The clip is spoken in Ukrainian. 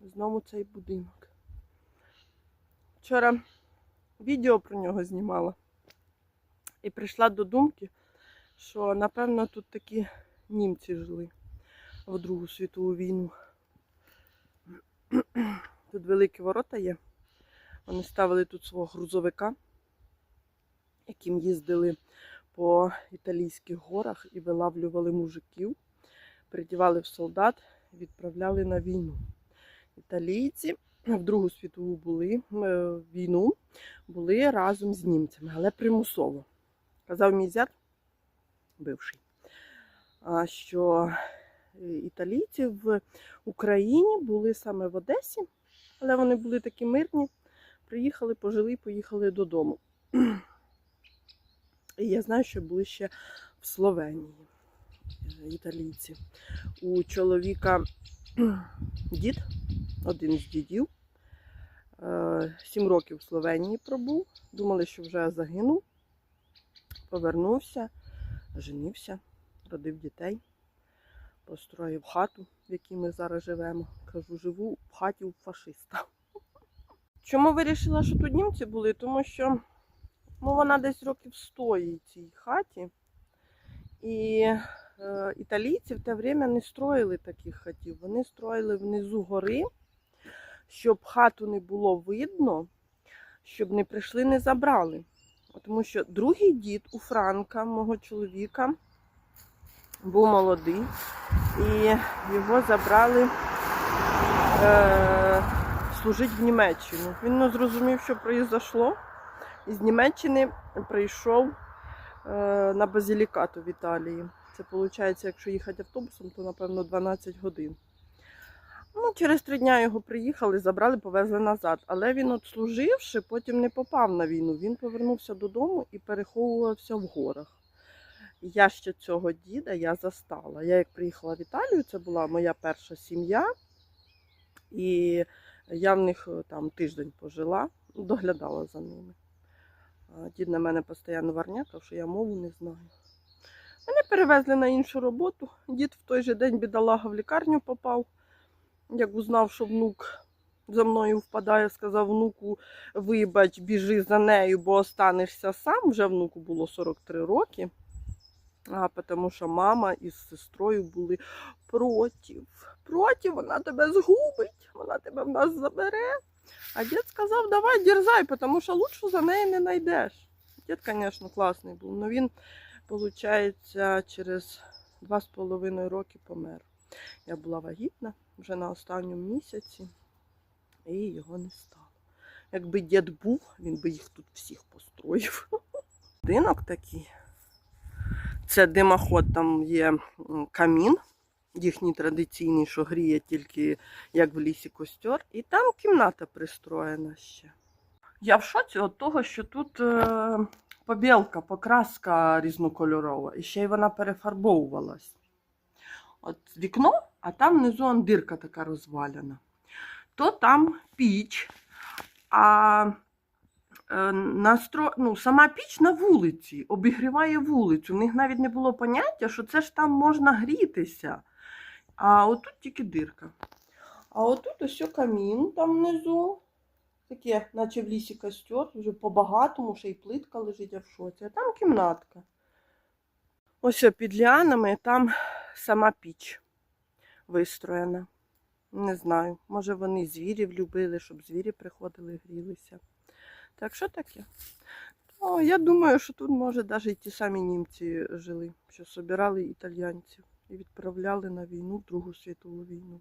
Знову цей будинок. Вчора відео про нього знімала і прийшла до думки, що напевно тут такі німці жили в Другу світову війну. Тут великі ворота є. Вони ставили тут свого грузовика, яким їздили по італійських горах і вилавлювали мужиків, придівали в солдат, відправляли на війну. Італійці в Другу світову були, е, війну були разом з німцями, але примусово. Казав мій зять, бивший, що е, італійці в Україні були саме в Одесі, але вони були такі мирні. Приїхали, пожили і поїхали додому. І я знаю, що були ще в Словенії е, італійці. У чоловіка дід, один з дідів, е, сім років в Словенії пробув. Думали, що вже загинув. Повернувся, женився, родив дітей, построїв хату, в якій ми зараз живемо. Кажу, живу в хаті у фашиста. Чому вирішила, що тут німці були? Тому що ну, вона десь років стоїть цій хаті. І е, італійці в те время не строїли таких хатів. Вони строїли внизу гори, щоб хату не було видно, щоб не прийшли, не забрали. Тому що другий дід у Франка, мого чоловіка, був молодий, і його забрали е, служити в Німеччину. Він не зрозумів, що произошло. І з Німеччини прийшов е, на базилікату в Італії. Це виходить, якщо їхати автобусом, то напевно 12 годин. Ну, через три дні його приїхали, забрали, повезли назад. Але він, от служивши, потім не попав на війну. Він повернувся додому і переховувався в горах. Я ще цього діда я застала. Я як приїхала в Італію, це була моя перша сім'я. І я в них е, там тиждень пожила, доглядала за ними. Дід на мене постійно варнякав, що я мову не знаю. Мене перевезли на іншу роботу. Дід в той же день бідолага в лікарню попав. Як узнав, що внук за мною впадає, сказав внуку, вибач, біжи за нею, бо останешся сам. Вже внуку було 43 роки. А, тому що мама із сестрою були проти. Проти, вона тебе згубить, вона тебе в нас забере. А дід сказав, давай дерзай, тому що лучше за неї не знайдеш. Дід, звісно, класний був, але він, виходить, через два з половиною роки помер. Я була вагітна вже на останньому місяці, і його не стало. Якби дід був, він би їх тут всіх построїв. Будинок такий. Це димоход, там є камін, їхній традиційний, що гріє тільки як в лісі костер. І там кімната пристроєна ще. Я в шоці від того, що тут е, побілка, покраска різнокольорова, і ще й вона перефарбовувалась. От вікно, а там внизу он дирка така розваляна. То там піч, а е, настро... ну, сама піч на вулиці, обігріває вулицю. У них навіть не було поняття, що це ж там можна грітися. А отут тільки дирка. А отут ось камін там внизу. Таке, наче в лісі костер, вже по-багатому, ще й плитка лежить, я в шоці. А там кімнатка. Ось під ліанами там сама піч вистроєна. Не знаю, може вони звірів любили, щоб звірі приходили, грілися. Так що таке? Ну, я думаю, що тут, може, навіть і ті самі німці жили, що собирали італьянців і відправляли на війну, Другу світову війну.